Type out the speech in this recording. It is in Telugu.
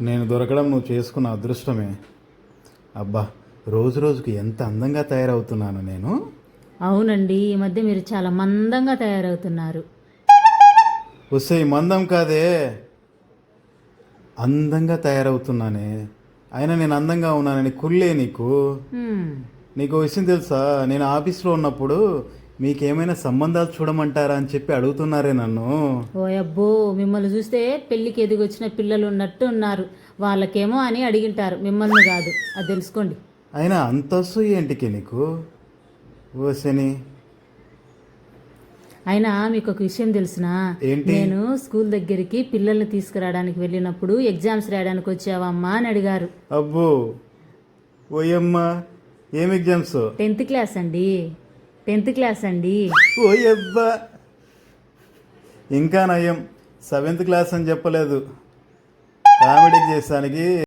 నేను దొరకడం నువ్వు చేసుకున్న అదృష్టమే. అబ్బా రోజు రోజుకి ఎంత అందంగా తయారవుతున్నాను నేను. అవునండి ఈ మధ్య మీరు చాలా మందంగా తయారవుతున్నారు. వస్తే మందం కాదే. అందంగా తయారవుతున్నానే. అయినా నేను అందంగా ఉన్నానని కుళ్ళే నీకు. నీకు విషయం తెలుసా? నేను ఆఫీస్లో ఉన్నప్పుడు మీకేమైనా సంబంధాలు చూడమంటారా అని చెప్పి అడుగుతున్నారే నన్ను. ఓ అబ్బో మిమ్మల్ని చూస్తే పెళ్ళికి ఎదిగొచ్చిన పిల్లలు ఉన్నట్టు ఉన్నారు. వాళ్ళకేమో అని అడిగింటారు. మిమ్మల్ని కాదు. అది తెలుసుకోండి. అయినా అంత అసూయ ఏంటికి నీకు? ఓ శని. అయినా మీకు ఒక విషయం తెలుసునా? ఏంటి? నేను స్కూల్ దగ్గరికి పిల్లల్ని తీసుకురావడానికి వెళ్ళినప్పుడు ఎగ్జామ్స్ రాయడానికి వచ్చావమ్మా అని అడిగారు. అబ్బో ఓయమ్మ ఏం ఎగ్జామ్స్? టెన్త్ క్లాస్ అండి. టెన్త్ క్లాస్ అండి. ఓయబ్బా! ఇంకా నయం. సెవెంత్ క్లాస్ అని చెప్పలేదు. కామెడీ చేసానికి